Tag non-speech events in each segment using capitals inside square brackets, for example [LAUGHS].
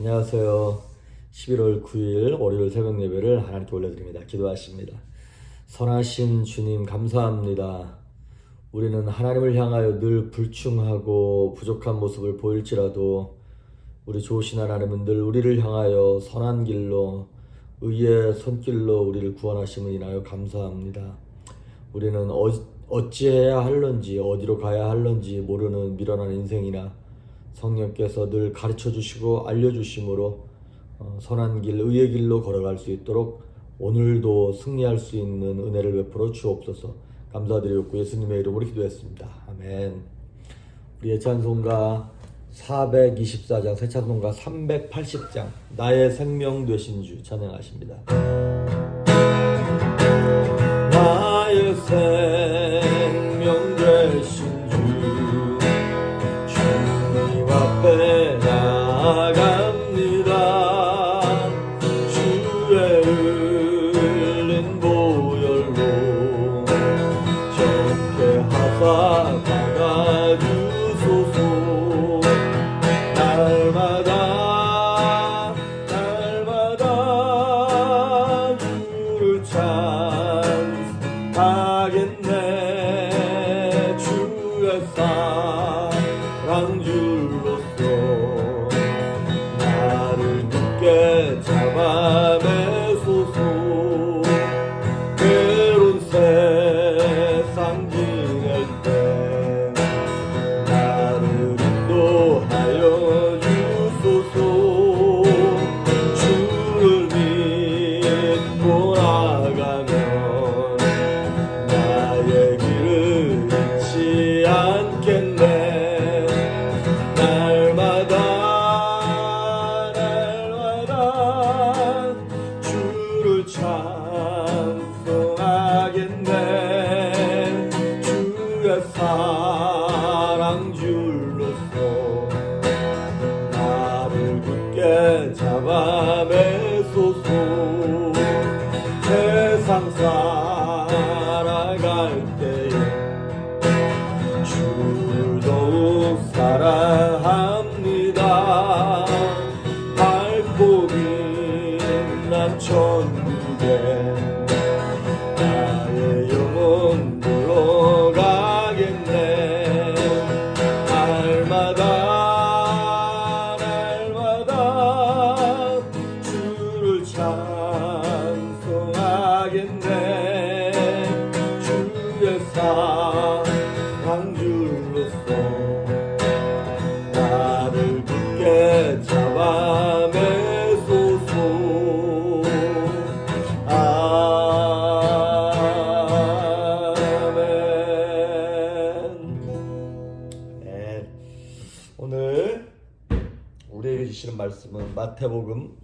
안녕하세요. 11월 9일 월요일 새벽 예배를 하나님께 올려드립니다. 기도하십니다. 선하신 주님 감사합니다. 우리는 하나님을 향하여 늘 불충하고 부족한 모습을 보일지라도 우리 좋으신 하나님은 늘 우리를 향하여 선한 길로 의의 손길로 우리를 구원하심을 인하여 감사합니다. 우리는 어, 어찌해야 할런지 어디로 가야 할런지 모르는 미련한 인생이나 성령께서 늘 가르쳐 주시고 알려 주심으로 어, 선한 길 의의 길로 걸어갈 수 있도록 오늘도 승리할 수 있는 은혜를 베풀어 주옵소서. 감사드리고 예수님의 이름으로 기도했습니다. 아멘. 우리의 찬송가 424장 새 찬송가 380장 나의 생명 되신 주 찬양하십니다. 나의 생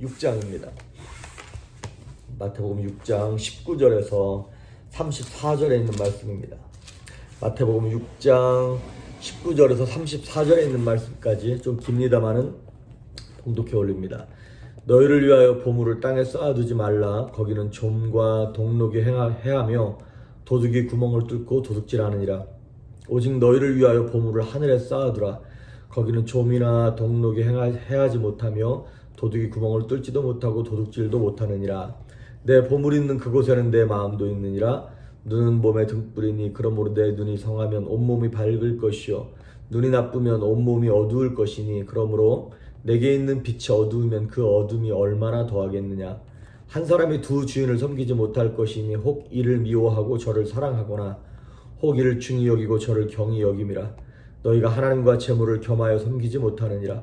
6장입니다 마태복음 6장 19절에서 34절에 있는 말씀입니다. 마태복음 6장 19절에서 34절에 있는 말씀까지 좀 깁니다만은 봉독해 올립니다. 너희를 위하여 보물을 땅에 쌓아두지 말라. 거기는 좀과 동록이 해하며 도둑이 구멍을 뚫고 도둑질하느니라. 오직 너희를 위하여 보물을 하늘에 쌓아두라. 거기는 좀이나 동록이 해하지 못하며 도둑이 구멍을 뚫지도 못하고 도둑질도 못하느니라. 내 보물 있는 그곳에는 내 마음도 있느니라. 눈은 몸의 등불이니 그러므로 내 눈이 성하면 온몸이 밝을 것이요 눈이 나쁘면 온몸이 어두울 것이니 그러므로 내게 있는 빛이 어두우면 그 어둠이 얼마나 더하겠느냐 한 사람이 두 주인을 섬기지 못할 것이니 혹 이를 미워하고 저를 사랑하거나 혹 이를 중히 여기고 저를 경히 여김이라 너희가 하나님과 재물을 겸하여 섬기지 못하느니라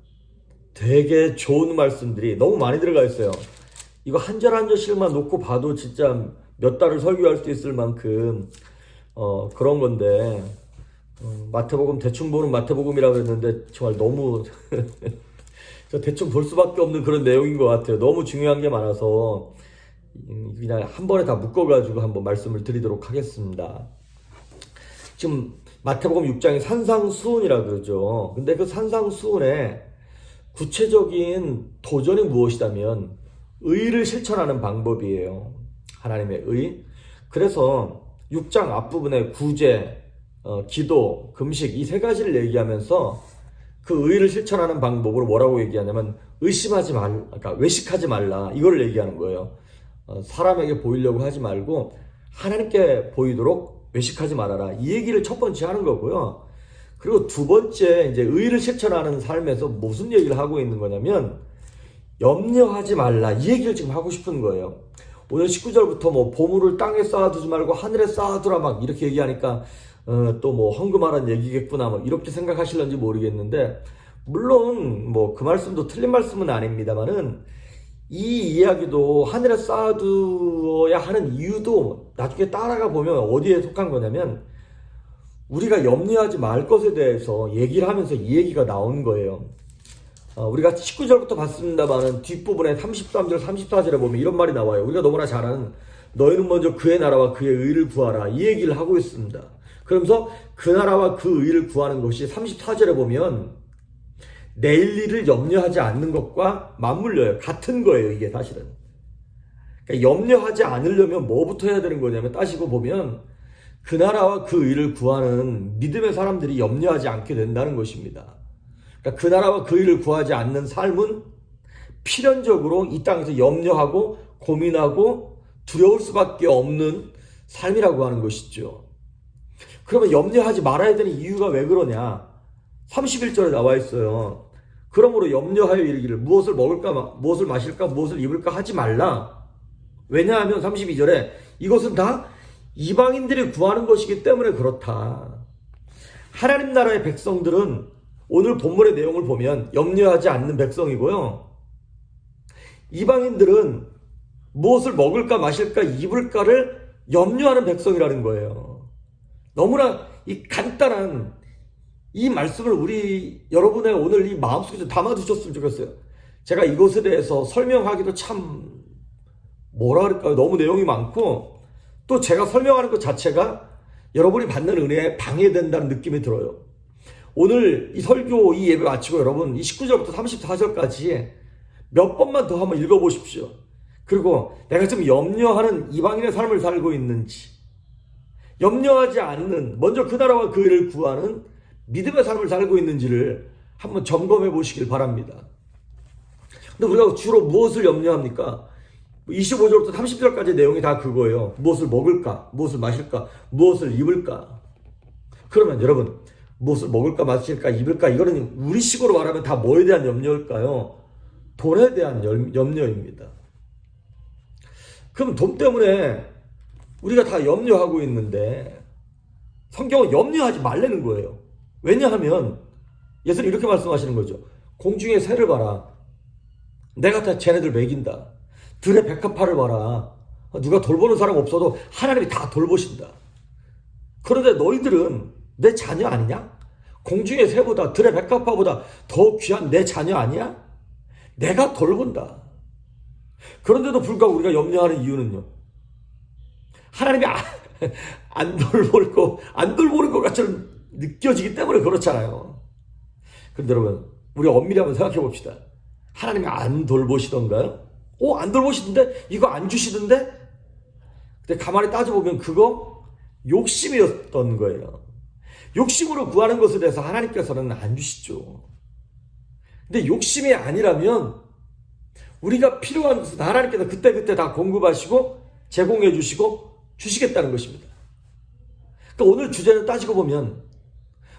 되게 좋은 말씀들이 너무 많이 들어가 있어요. 이거 한 절 한 절씩만 놓고 봐도 진짜 몇 달을 설교할 수 있을 만큼 어, 그런 건데 어, 마태복음 대충 보는 마태복음이라고 했는데 정말 너무 [LAUGHS] 저 대충 볼 수밖에 없는 그런 내용인 것 같아요. 너무 중요한 게 많아서 음, 그냥 한 번에 다 묶어가지고 한번 말씀을 드리도록 하겠습니다. 지금 마태복음 6장에 산상수훈이라 그러죠. 근데 그 산상수훈에 구체적인 도전이 무엇이다면 의를 실천하는 방법이에요. 하나님의 의. 그래서 6장 앞부분에 구제, 어, 기도, 금식 이 세 가지를 얘기하면서 그 의를 실천하는 방법으로 뭐라고 얘기하냐면 의심하지 말, 그러니까 외식하지 말라 이걸 얘기하는 거예요. 어, 사람에게 보이려고 하지 말고 하나님께 보이도록 외식하지 말아라 이 얘기를 첫 번째 하는 거고요. 그리고 두 번째 이제 의를 실천하는 삶에서 무슨 얘기를 하고 있는 거냐면 염려하지 말라 이 얘기를 지금 하고 싶은 거예요. 오늘 19절부터 뭐 보물을 땅에 쌓아두지 말고 하늘에 쌓아두라 막 이렇게 얘기하니까 어, 또뭐 헝금하란 얘기겠구나 뭐 이렇게 생각하실런지 모르겠는데 물론 뭐 그 말씀도 틀린 말씀은 아닙니다만은 이 이야기도 하늘에 쌓아두어야 하는 이유도 나중에 따라가 보면 어디에 속한 거냐면 우리가 염려하지 말 것에 대해서 얘기를 하면서 이 얘기가 나온 거예요. 어, 우리가 19절부터 봤습니다만은 뒷부분에 33절, 34절에 보면 이런 말이 나와요. 우리가 너무나 잘 아는 너희는 먼저 그의 나라와 그의 의를 구하라. 이 얘기를 하고 있습니다. 그러면서 그 나라와 그 의를 구하는 것이 34절에 보면 내일 일을 염려하지 않는 것과 맞물려요. 같은 거예요, 이게 사실은. 그러니까 염려하지 않으려면 뭐부터 해야 되는 거냐면 따지고 보면 그 나라와 그 의를 구하는 믿음의 사람들이 염려하지 않게 된다는 것입니다. 그러니까 그 나라와 그 의를 구하지 않는 삶은 필연적으로 이 땅에서 염려하고 고민하고 두려울 수밖에 없는 삶이라고 하는 것이죠. 그러면 염려하지 말아야 되는 이유가 왜 그러냐? 31절에 나와 있어요. 그러므로 염려하여 이르기를 무엇을 먹을까, 무엇을 마실까, 무엇을 입을까 하지 말라. 왜냐하면 32절에 이것은 다 이방인들이 구하는 것이기 때문에 그렇다. 하나님 나라의 백성들은 오늘 본문의 내용을 보면 염려하지 않는 백성이고요. 이방인들은 무엇을 먹을까 마실까 입을까를 염려하는 백성이라는 거예요. 너무나 이 간단한 이 말씀을 우리 여러분의 오늘 이 마음속에 담아 두셨으면 좋겠어요. 제가 이것에 대해서 설명하기도 참 뭐라 그럴까요? 너무 내용이 많고 또 제가 설명하는 것 자체가 여러분이 받는 은혜에 방해된다는 느낌이 들어요. 오늘 이 설교 이 예배 마치고 여러분 이 19절부터 34절까지 몇 번만 더 한번 읽어보십시오. 그리고 내가 지금 염려하는 이방인의 삶을 살고 있는지 염려하지 않는 먼저 그 나라와 그 일을 구하는 믿음의 삶을 살고 있는지를 한번 점검해 보시길 바랍니다. 근데 우리가 주로 무엇을 염려합니까? 25절부터 30절까지 내용이 다 그거예요. 무엇을 먹을까? 무엇을 마실까? 무엇을 입을까? 그러면 여러분, 무엇을 먹을까, 마실까, 입을까? 이거는 우리식으로 말하면 다 뭐에 대한 염려일까요? 돈에 대한 염려입니다. 그럼 돈 때문에 우리가 다 염려하고 있는데 성경은 염려하지 말라는 거예요. 왜냐하면 예수님 이렇게 말씀하시는 거죠. 공중의 새를 봐라. 내가 다 쟤네들 먹인다. 들의 백합화를 봐라. 누가 돌보는 사람 없어도 하나님이 다 돌보신다. 그런데 너희들은 내 자녀 아니냐? 공중의 새보다 들의 백합화보다 더 귀한 내 자녀 아니야? 내가 돌본다. 그런데도 불구하고 우리가 염려하는 이유는요. 하나님이 안, [LAUGHS] 안 돌볼 거, 안 돌보는 것 같처럼 느껴지기 때문에 그렇잖아요. 근데 여러분, 우리 엄밀히 한번 생각해 봅시다. 하나님이 안 돌보시던가요? 오, 안 돌보시던데? 이거 안 주시던데? 근데 가만히 따져보면 그거 욕심이었던 거예요. 욕심으로 구하는 것에 대해서 하나님께서는 안 주시죠. 근데 욕심이 아니라면 우리가 필요한 것은 하나님께서 그때그때 다 공급하시고 제공해 주시고 주시겠다는 것입니다. 그러니까 오늘 주제는 따지고 보면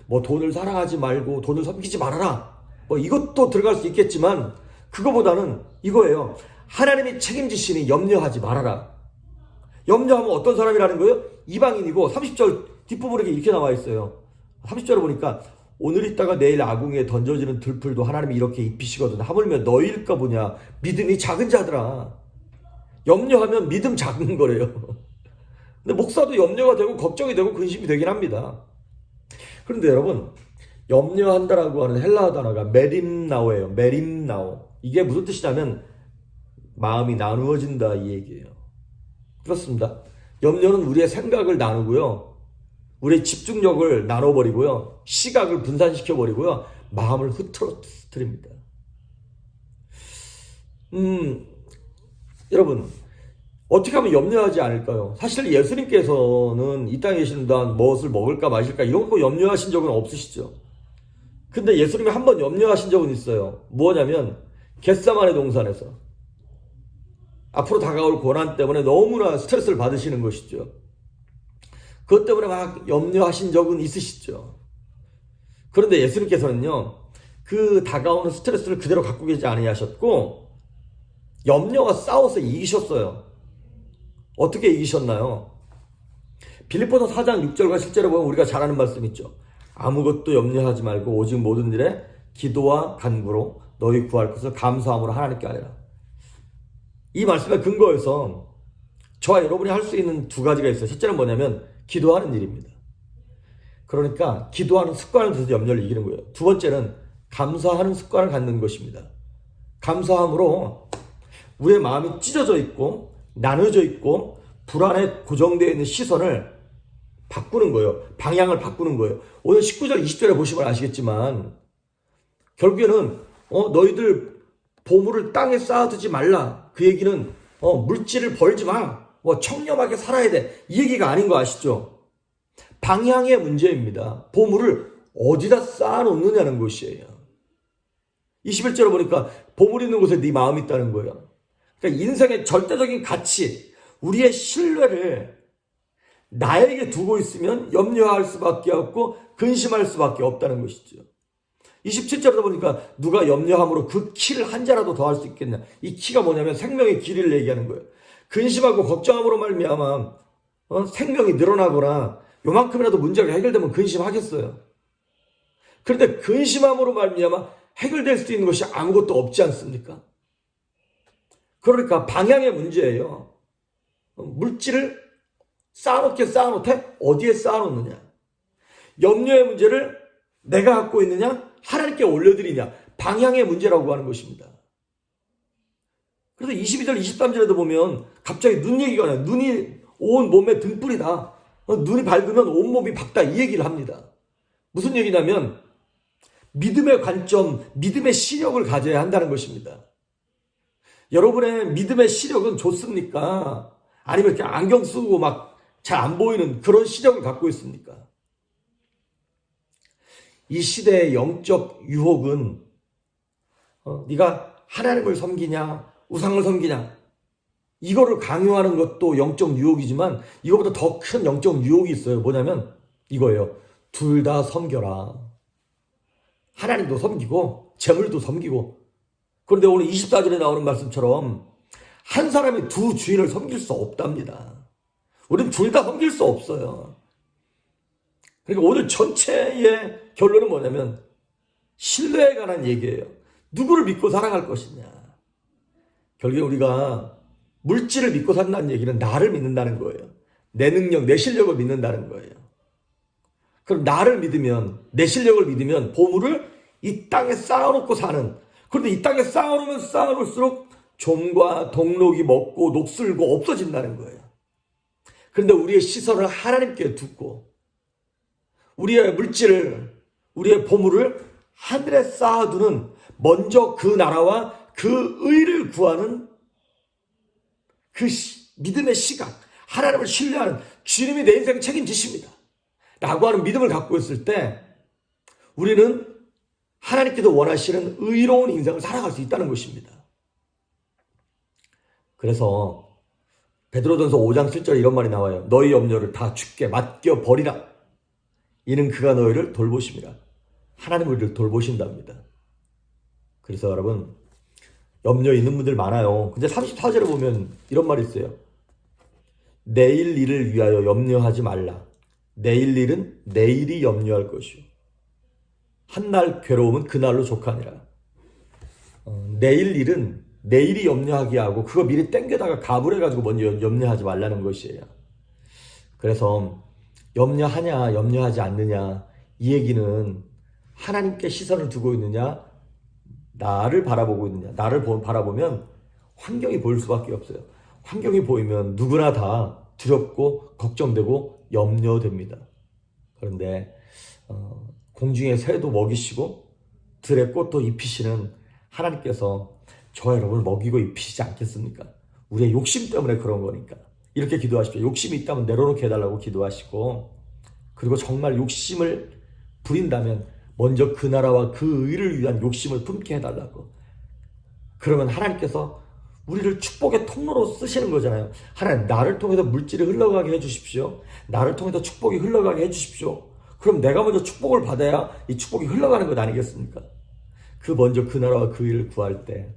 뭐 돈을 사랑하지 말고 돈을 섬기지 말아라. 뭐 이것도 들어갈 수 있겠지만 그거보다는 이거예요. 하나님이 책임지시니 염려하지 말아라. 염려하면 어떤 사람이라는 거예요? 이방인이고 30절 뒷부분에 이렇게 나와 있어요. 30절을 보니까 오늘 있다가 내일 아궁이에 던져지는 들풀도 하나님이 이렇게 입히시거든. 하물며 너희일까 보냐. 믿음이 작은 자들아. 염려하면 믿음 작은 거래요. 근데 목사도 염려가 되고 걱정이 되고 근심이 되긴 합니다. 그런데 여러분 염려한다라고 하는 헬라어 단어가 메림나오예요. 메림나오. 이게 무슨 뜻이냐면 마음이 나누어진다 이 얘기예요. 그렇습니다. 염려는 우리의 생각을 나누고요. 우리의 집중력을 나눠버리고요. 시각을 분산시켜버리고요. 마음을 흐트러뜨립니다. 음, 여러분, 어떻게 하면 염려하지 않을까요? 사실 예수님께서는 이 땅에 계시는 동안 무엇을 먹을까 마실까 이런 거 염려하신 적은 없으시죠. 근데 예수님이 한 번 염려하신 적은 있어요. 뭐냐면 겟사만의 동산에서 앞으로 다가올 고난 때문에 너무나 스트레스를 받으시는 것이죠. 그것 때문에 막 염려하신 적은 있으시죠. 그런데 예수님께서는요, 그 다가오는 스트레스를 그대로 갖고 계지 아니하셨고, 염려와 싸워서 이기셨어요. 어떻게 이기셨나요? 빌립보서 4장 6절과 실제로 보면 우리가 잘 아는 말씀 있죠. 아무것도 염려하지 말고 오직 모든 일에 기도와 간구로 너희 구할 것을 감사함으로 하나님께 하리라. 이 말씀의 근거에서 저와 여러분이 할 수 있는 두 가지가 있어요. 첫째는 뭐냐면 기도하는 일입니다. 그러니까 기도하는 습관을 들여서 염려를 이기는 거예요. 두 번째는 감사하는 습관을 갖는 것입니다. 감사함으로 우리의 마음이 찢어져 있고 나눠져 있고 불안에 고정되어 있는 시선을 바꾸는 거예요. 방향을 바꾸는 거예요. 오늘 19절, 20절에 보시면 아시겠지만 결국에는 어, 너희들 보물을 땅에 쌓아두지 말라. 그 얘기는 어, 물질을 벌지 마. 뭐 청렴하게 살아야 돼. 이 얘기가 아닌 거 아시죠? 방향의 문제입니다. 보물을 어디다 쌓아놓느냐는 것이에요. 21절을 보니까 보물 있는 곳에 네 마음이 있다는 거예요. 그러니까 인생의 절대적인 가치, 우리의 신뢰를 나에게 두고 있으면 염려할 수밖에 없고 근심할 수밖에 없다는 것이죠. 27절에 보니까 누가 염려함으로 그 키를 한 자라도 더할 수 있겠냐. 이 키가 뭐냐면 생명의 길이를 얘기하는 거예요. 근심하고 걱정함으로 말미암아 어? 생명이 늘어나거나 요만큼이라도 문제가 해결되면 근심하겠어요. 그런데 근심함으로 말미암아 해결될 수 있는 것이 아무것도 없지 않습니까? 그러니까 방향의 문제예요. 어, 물질을 쌓아놓게 쌓아놓되 어디에 쌓아놓느냐. 염려의 문제를 내가 갖고 있느냐 하나님께 올려드리냐 방향의 문제라고 하는 것입니다. 그래서 22절 23절에도 보면 갑자기 눈 얘기가 나요. 눈이 온 몸에 등불이다. 어, 눈이 밝으면 온 몸이 밝다 이 얘기를 합니다. 무슨 얘기냐면 믿음의 관점, 믿음의 시력을 가져야 한다는 것입니다. 여러분의 믿음의 시력은 좋습니까? 아니면 이렇게 안경 쓰고 막 잘 안 보이는 그런 시력을 갖고 있습니까? 이 시대의 영적 유혹은 어, 네가 하나님을 섬기냐 우상을 섬기냐 이거를 강요하는 것도 영적 유혹이지만 이거보다 더 큰 영적 유혹이 있어요. 뭐냐면 이거예요. 둘 다 섬겨라. 하나님도 섬기고 재물도 섬기고 그런데 오늘 24절에 나오는 말씀처럼 한 사람이 두 주인을 섬길 수 없답니다. 우리는 둘다 섬길 수 없어요. 그러니까 오늘 전체의 결론은 뭐냐면 신뢰에 관한 얘기예요. 누구를 믿고 살아갈 것이냐. 결국에 우리가 물질을 믿고 산다는 얘기는 나를 믿는다는 거예요. 내 능력, 내 실력을 믿는다는 거예요. 그럼 나를 믿으면, 내 실력을 믿으면 보물을 이 땅에 쌓아놓고 사는. 그런데 이 땅에 쌓아놓으면 쌓아놓을수록 좀과 동록이 먹고 녹슬고 없어진다는 거예요. 그런데 우리의 시선을 하나님께 두고 우리의 물질을, 우리의 보물을 하늘에 쌓아두는 먼저 그 나라와 그 의를 구하는 그 시- 믿음의 시각, 하나님을 신뢰하는 주님이 내 인생 책임지십니다. 라고 하는 믿음을 갖고 있을 때 우리는 하나님께서 원하시는 의로운 인생을 살아갈 수 있다는 것입니다. 그래서 베드로전서 5장 7절에 이런 말이 나와요. 너희 염려를 다 죽게 맡겨 버리라. 이는 그가 너희를 돌보심이라. 하나님 우리를 돌보신답니다. 그래서 여러분 염려 있는 분들 많아요. 근데 34절에 보면 이런 말이 있어요. 내일 일을 위하여 염려하지 말라. 내일 일은 내일이 염려할 것이요. 한날 괴로움은 그날로 족하니라. 어, 내일 일은 내일이 염려하게 하고 그거 미리 땡겨다가 가불해가지고 먼저 염려하지 말라는 것이에요. 그래서 염려하냐 염려하지 않느냐 이 얘기는 하나님께 시선을 두고 있느냐 나를 바라보고 있느냐 나를 보- 바라보면 환경이 보일 수밖에 없어요. 환경이 보이면 누구나 다 두렵고 걱정되고 염려됩니다. 그런데 어, 공중의 새도 먹이시고 들의 꽃도 입히시는 하나님께서 저 여러분을 먹이고 입히시지 않겠습니까? 우리의 욕심 때문에 그런 거니까 이렇게 기도하십시오. 욕심이 있다면 내려놓게 해달라고 기도하시고 그리고 정말 욕심을 부린다면 먼저 그 나라와 그 의를 위한 욕심을 품게 해달라고 그러면 하나님께서 우리를 축복의 통로로 쓰시는 거잖아요. 하나님, 나를 통해서 물질이 흘러가게 해주십시오. 나를 통해서 축복이 흘러가게 해주십시오. 그럼 내가 먼저 축복을 받아야 이 축복이 흘러가는 것 아니겠습니까? 그 먼저 그 나라와 그 일을 구할 때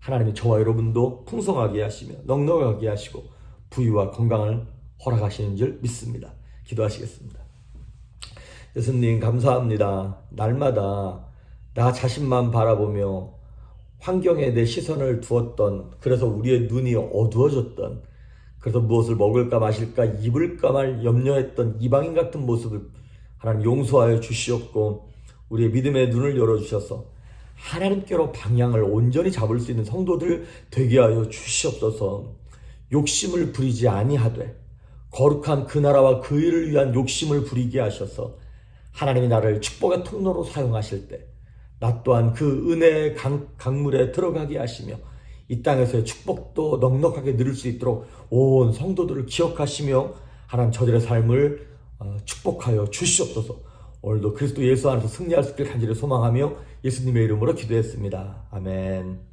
하나님이 저와 여러분도 풍성하게 하시며 넉넉하게 하시고 부유와 건강을 허락하시는 줄 믿습니다. 기도하시겠습니다. 예수님 감사합니다. 날마다 나 자신만 바라보며 환경에 내 시선을 두었던 그래서 우리의 눈이 어두워졌던 그래서 무엇을 먹을까 마실까 입을까 말 염려했던 이방인 같은 모습을 하나님 용서하여 주시었고 우리의 믿음의 눈을 열어주셔서 하나님께로 방향을 온전히 잡을 수 있는 성도들 되게 하여 주시옵소서 욕심을 부리지 아니하되 거룩한 그 나라와 그 일을 위한 욕심을 부리게 하셔서 하나님이 나를 축복의 통로로 사용하실 때 나 또한 그 은혜의 강, 강물에 들어가게 하시며 이 땅에서의 축복도 넉넉하게 누릴 수 있도록 온 성도들을 기억하시며 하나님 저들의 삶을 어, 축복하여 주시옵소서 오늘도 그리스도 예수 안에서 승리할 수 있길 간절히 소망하며 예수님의 이름으로 기도했습니다. 아멘.